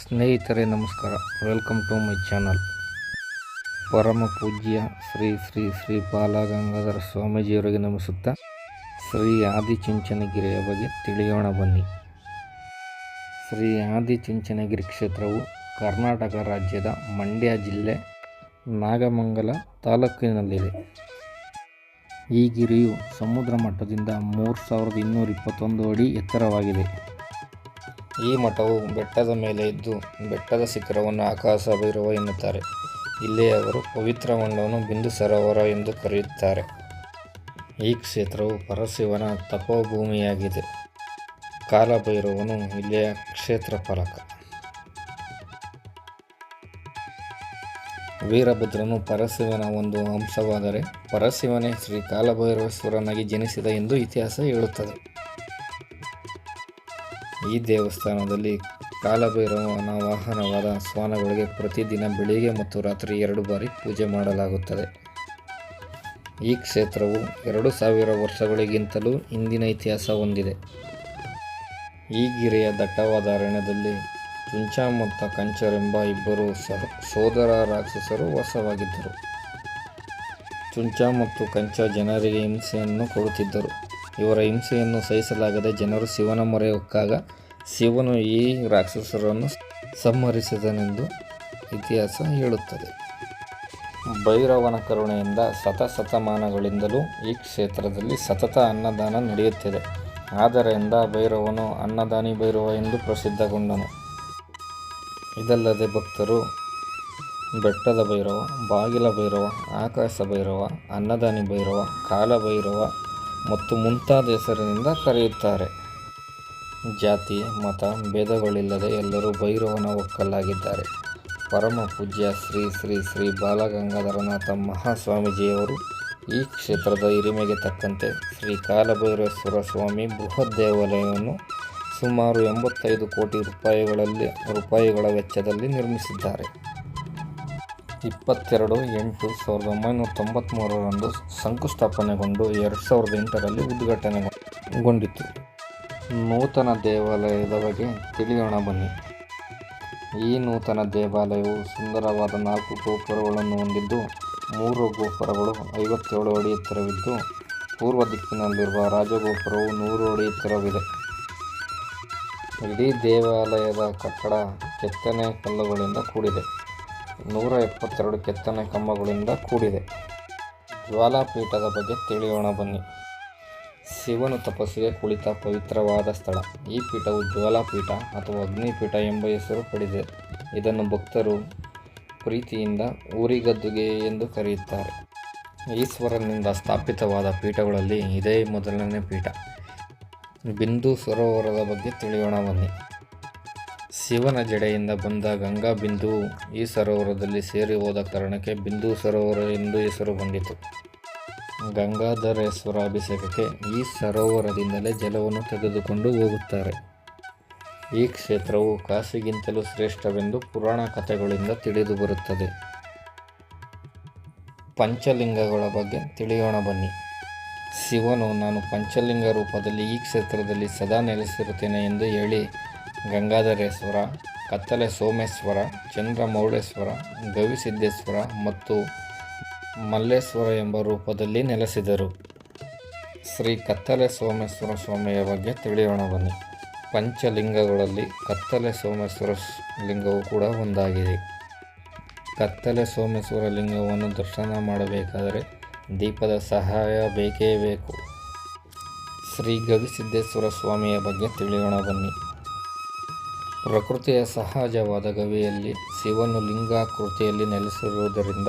ಸ್ನೇಹಿತರೆ, ನಮಸ್ಕಾರ. Welcome to my channel ಪರಮ ಪೂಜ್ಯ ಶ್ರೀ ಶ್ರೀ ಶ್ರೀ ಬಾಲಗಂಗಾಧರ ಸ್ವಾಮೀಜಿಯವರಿಗೆ ನಮಿಸುತ್ತಾ, ಶ್ರೀ ಆದಿಚುಂಚನಗಿರಿಯ ಬಗ್ಗೆ ತಿಳಿಯೋಣ ಬನ್ನಿ. ಶ್ರೀ ಆದಿಚುಂಚನಗಿರಿ ಕ್ಷೇತ್ರವು ಕರ್ನಾಟಕ ರಾಜ್ಯದ ಮಂಡ್ಯ ಜಿಲ್ಲೆ, ನಾಗಮಂಗಲ ತಾಲೂಕಿನಲ್ಲಿದೆ. ಈ ಗಿರಿಯು ಸಮುದ್ರ ಮಟ್ಟದಿಂದ ಮೂರು ಸಾವಿರದ ಇನ್ನೂರ ಇಪ್ಪತ್ತೊಂದು ಅಡಿ ಎತ್ತರವಾಗಿದೆ. ಈ ಮಠವು ಬೆಟ್ಟದ ಮೇಲೆ ಇದ್ದು ಬೆಟ್ಟದ ಶಿಖರವನ್ನು ಆಕಾಶ ಭೈರವ ಎನ್ನುತ್ತಾರೆ. ಇಲ್ಲಿ ಅವರು ಪವಿತ್ರ ಮಂಡವನ್ನು ಬಿಂದು ಸರೋವರ ಎಂದು ಕರೆಯುತ್ತಾರೆ. ಈ ಕ್ಷೇತ್ರವು ಪರಶಿವನ ತಪೋಭೂಮಿಯಾಗಿದೆ. ಕಾಲಭೈರವನು ಇಲ್ಲಿಯ ಕ್ಷೇತ್ರ ಫಲಕ ವೀರಭದ್ರನು ಪರಶಿವನ ಒಂದು ಅಂಶವಾದರೆ, ಪರಶಿವನೇ ಶ್ರೀ ಕಾಲಭೈರವೇಶ್ವರನಾಗಿ ಜನಿಸಿದ ಎಂದು ಇತಿಹಾಸ ಹೇಳುತ್ತದೆ. ಈ ದೇವಸ್ಥಾನದಲ್ಲಿ ಕಾಲಭೈರವನ ವಾಹನವಾದ ಸ್ವಾನಗಳಿಗೆ ಪ್ರತಿದಿನ ಬೆಳಿಗ್ಗೆ ಮತ್ತು ರಾತ್ರಿ ಎರಡು ಬಾರಿ ಪೂಜೆ ಮಾಡಲಾಗುತ್ತದೆ. ಈ ಕ್ಷೇತ್ರವು ಎರಡು ಸಾವಿರ ವರ್ಷಗಳಿಗಿಂತಲೂ ಹಿಂದಿನ ಇತಿಹಾಸ ಹೊಂದಿದೆ. ಈ ಗಿರಿಯ ದಟ್ಟವಾದ ಅರಣ್ಯದಲ್ಲಿ ಚುಂಚ ಮತ್ತು ಕಂಚರೆಂಬ ಇಬ್ಬರು ಸಹ ಸೋದರ ರಾಕ್ಷಸರು ವಾಸವಾಗಿದ್ದರು. ಚುಂಚ ಮತ್ತು ಕಂಚ ಜನರಿಗೆ ಹಿಂಸೆಯನ್ನು ಕೊಡುತ್ತಿದ್ದರು. ಇವರ ಹಿಂಸೆಯನ್ನು ಸಹಿಸಲಾಗದೆ ಜನರು ಶಿವನ ಮೊರೆ ಹೊಕ್ಕಾಗ ಶಿವನು ಈ ರಾಕ್ಷಸರನ್ನು ಸಂಹರಿಸಿದನೆಂದು ಇತಿಹಾಸ ಹೇಳುತ್ತದೆ. ಭೈರವನ ಕರುಣೆಯಿಂದ ಶತಶತಮಾನಗಳಿಂದಲೂ ಈ ಕ್ಷೇತ್ರದಲ್ಲಿ ಸತತ ಅನ್ನದಾನ ನಡೆಯುತ್ತಿದೆ. ಆದ್ದರಿಂದ ಭೈರವನು ಅನ್ನದಾನಿ ಭೈರವ ಎಂದು ಪ್ರಸಿದ್ಧಗೊಂಡನು. ಇದಲ್ಲದೆ ಭಕ್ತರು ಬೆಟ್ಟದ ಭೈರವ, ಬಾಗಿಲ ಭೈರವ, ಆಕಾಶ ಭೈರವ, ಅನ್ನದಾನಿ ಭೈರವ ಕಾಲಭೈರವ ಮತ್ತು ಮುಂತಾದ ಹೆಸರಿನಿಂದ ಕರೆಯುತ್ತಾರೆ. ಜಾತಿ, ಮತ, ಭೇದಗಳಿಲ್ಲದೆ ಎಲ್ಲರೂ ಭೈರವನ ಒಕ್ಕಲಾಗಿದ್ದಾರೆ. ಪರಮ ಪೂಜ್ಯ ಶ್ರೀ ಶ್ರೀ ಶ್ರೀ ಬಾಲಗಂಗಾಧರನಾಥ ಮಹಾಸ್ವಾಮೀಜಿಯವರು ಈ ಕ್ಷೇತ್ರದ ಹಿರಿಮೆಗೆ ತಕ್ಕಂತೆ ಶ್ರೀ ಕಾಲಭೈರೇಶ್ವರ ಸ್ವಾಮಿ ಬೃಹತ್ ದೇವಾಲಯವನ್ನು ಸುಮಾರು ಎಂಬತ್ತೈದು ಕೋಟಿ ರೂಪಾಯಿಗಳಲ್ಲಿ, ರೂಪಾಯಿಗಳ ವೆಚ್ಚದಲ್ಲಿ ನಿರ್ಮಿಸಿದ್ದಾರೆ. ಇಪ್ಪತ್ತೆರಡು, ಎಂಟು, ಸಾವಿರದ ಒಂಬೈನೂರ ತೊಂಬತ್ತ್ಮೂರರಂದು ಶಂಕುಸ್ಥಾಪನೆಗೊಂಡು ಎರಡು ಸಾವಿರದ ಎಂಟರಲ್ಲಿ ಉದ್ಘಾಟನೆಗೊಂಡಿತು. ನೂತನ ದೇವಾಲಯದ ಬಗ್ಗೆ ತಿಳಿಯೋಣ ಬನ್ನಿ. ಈ ನೂತನ ದೇವಾಲಯವು ಸುಂದರವಾದ ನಾಲ್ಕು ಗೋಪುರಗಳನ್ನು ಹೊಂದಿದ್ದು, ಮೂರು ಗೋಪುರಗಳು ಐವತ್ತೇಳು ಅಡಿ ಎತ್ತರವಿದ್ದು, ಪೂರ್ವ ದಿಕ್ಕಿನಲ್ಲಿರುವ ರಾಜಗೋಪುರವು ನೂರು ಅಡಿ ಎತ್ತರವಿದೆ. ಇಡೀ ದೇವಾಲಯದ ಕಟ್ಟಡ ಕೆತ್ತನೆ ಕಲ್ಲುಗಳಿಂದ ಕೂಡಿದೆ. ನೂರ ಎಪ್ಪತ್ತೆರಡು ಕೆತ್ತನೆ ಕಂಬಗಳಿಂದ ಕೂಡಿದೆ. ಜ್ವಾಲಾಪೀಠದ ಬಗ್ಗೆ ತಿಳಿಯೋಣ ಬನ್ನಿ. ಶಿವನು ತಪಸ್ಸಿಗೆ ಕುಳಿತ ಪವಿತ್ರವಾದ ಸ್ಥಳ. ಈ ಪೀಠವು ಜ್ವಾಲಾಪೀಠ ಅಥವಾ ಅಗ್ನಿಪೀಠ ಎಂಬ ಹೆಸರು ಪಡೆದಿದೆ. ಇದನ್ನು ಭಕ್ತರು ಪ್ರೀತಿಯಿಂದ ಊರಿಗದ್ದುಗೆ ಎಂದು ಕರೆಯುತ್ತಾರೆ. ಈಶ್ವರನಿಂದ ಸ್ಥಾಪಿತವಾದ ಪೀಠಗಳಲ್ಲಿ ಇದೇ ಮೊದಲನೇ ಪೀಠ. ಬಿಂದು ಸರೋವರದ ಬಗ್ಗೆ ತಿಳಿಯೋಣ ಬನ್ನಿ. ಶಿವನ ಜಡೆಯಿಂದ ಬಂದ ಗಂಗಾ ಬಿಂದು ಈ ಸರೋವರದಲ್ಲಿ ಸೇರಿ ಹೋದ ಕಾರಣಕ್ಕೆ ಬಿಂದು ಸರೋವರ ಎಂದು ಹೆಸರು ಬಂದಿತು. ಗಂಗಾಧರೇಶ್ವರ ಅಭಿಷೇಕಕ್ಕೆ ಈ ಸರೋವರದಿಂದಲೇ ಜಲವನ್ನು ತೆಗೆದುಕೊಂಡು ಹೋಗುತ್ತಾರೆ. ಈ ಕ್ಷೇತ್ರವು ಕಾಶಿಗಿಂತಲೂ ಶ್ರೇಷ್ಠವೆಂದು ಪುರಾಣ ಕಥೆಗಳಿಂದ ತಿಳಿದು ಬರುತ್ತದೆ. ಪಂಚಲಿಂಗಗಳ ಬಗ್ಗೆ ತಿಳಿಯೋಣ ಬನ್ನಿ. ಶಿವನು, ನಾನು ಪಂಚಲಿಂಗ ರೂಪದಲ್ಲಿ ಈ ಕ್ಷೇತ್ರದಲ್ಲಿ ಸದಾ ನೆಲೆಸಿರುತ್ತೇನೆ ಎಂದು ಹೇಳಿ ಗಂಗಾಧರೇಶ್ವರ ಕತ್ತಲೆ ಸೋಮೇಶ್ವರ ಚಂದ್ರಮೌಳೇಶ್ವರ, ಗವಿಸಿದ್ದೇಶ್ವರ ಮತ್ತು ಮಲ್ಲೇಶ್ವರ ಎಂಬ ರೂಪದಲ್ಲಿ ನೆಲೆಸಿದರು. ಶ್ರೀ ಕತ್ತಲೆ ಸೋಮೇಶ್ವರ ಸ್ವಾಮಿಯ ಬಗ್ಗೆ ತಿಳಿಯೋಣ ಬನ್ನಿ. ಪಂಚಲಿಂಗಗಳಲ್ಲಿ ಕತ್ತಲೆ ಸೋಮೇಶ್ವರ ಲಿಂಗವು ಕೂಡ ಒಂದಾಗಿದೆ. ಕತ್ತಲೆ ಸೋಮೇಶ್ವರ ಲಿಂಗವನ್ನು ದರ್ಶನ ಮಾಡಬೇಕಾದರೆ ದೀಪದ ಸಹಾಯ ಬೇಕೇ ಬೇಕು. ಶ್ರೀ ಗವಿಸಿದ್ದೇಶ್ವರ ಸ್ವಾಮಿಯ ಬಗ್ಗೆ ತಿಳಿಯೋಣ ಬನ್ನಿ. ಪ್ರಕೃತಿಯ ಸಹಜವಾದ ಗವಿಯಲ್ಲಿ ಶಿವನು ಲಿಂಗಾಕೃತಿಯಲ್ಲಿ ನೆಲೆಸಿರುವುದರಿಂದ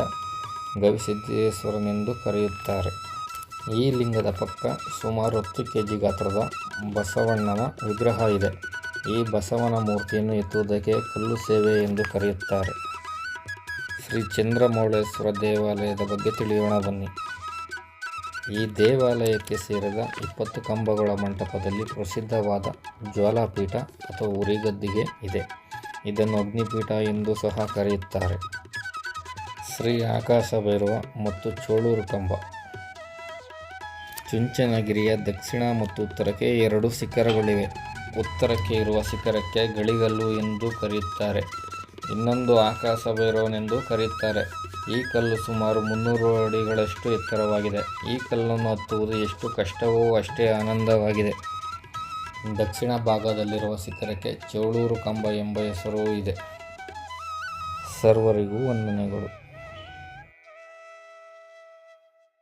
ಗವಿಸಿದ್ದೇಶ್ವರನೆಂದು ಕರೆಯುತ್ತಾರೆ. ಈ ಲಿಂಗದ ಪಕ್ಕ ಸುಮಾರು ಹತ್ತು ಕೆ ಜಿ ಗಾತ್ರದ ಬಸವಣ್ಣನ ವಿಗ್ರಹ ಇದೆ. ಈ ಬಸವನ ಮೂರ್ತಿಯನ್ನು ಎತ್ತುವುದಕ್ಕೆ ಕಲ್ಲು ಸೇವೆ ಎಂದು ಕರೆಯುತ್ತಾರೆ. ಶ್ರೀ ಚಂದ್ರಮೌಳೇಶ್ವರ ದೇವಾಲಯದ ಬಗ್ಗೆ ತಿಳಿಯೋಣ ಬನ್ನಿ. ಈ ದೇವಾಲಯಕ್ಕೆ ಸೇರಿದ ಇಪ್ಪತ್ತು ಕಂಬಗಳ ಮಂಟಪದಲ್ಲಿ ಪ್ರಸಿದ್ಧವಾದ ಜ್ವಾಲಾಪೀಠ ಅಥವಾ ಉರಿಗದ್ದಿಗೆ ಇದೆ. ಇದನ್ನು ಅಗ್ನಿಪೀಠ ಎಂದು ಸಹ ಕರೆಯುತ್ತಾರೆ. ಶ್ರೀ ಆಕಾಶ ಭೈರವ ಮತ್ತು ಚೋಳೂರು ಕಂಬ. ಚುಂಚನಗಿರಿಯ ದಕ್ಷಿಣ ಮತ್ತು ಉತ್ತರಕ್ಕೆ ಎರಡು ಶಿಖರಗಳಿವೆ. ಉತ್ತರಕ್ಕೆ ಇರುವ ಶಿಖರಕ್ಕೆ ಗಳಿಗಲ್ಲು ಎಂದು ಕರೆಯುತ್ತಾರೆ. ಇನ್ನೊಂದು ಆಕಾಶ ಭೈರವನೆಂದು ಕರೆಯುತ್ತಾರೆ. ಈ ಕಲ್ಲು ಸುಮಾರು ಮುನ್ನೂರು ಅಡಿಗಳಷ್ಟು ಎತ್ತರವಾಗಿದೆ. ಈ ಕಲ್ಲನ್ನು ಹತ್ತುವುದು ಎಷ್ಟು ಕಷ್ಟವೋ ಅಷ್ಟೇ ಆನಂದವಾಗಿದೆ. ದಕ್ಷಿಣ ಭಾಗದಲ್ಲಿರುವ ಶಿಖರಕ್ಕೆ ಚೌಳೂರು ಕಂಬ ಎಂಬ ಹೆಸರೂ ಇದೆ. ಸರ್ವರಿಗೂ ವಂದನೆಗಳು.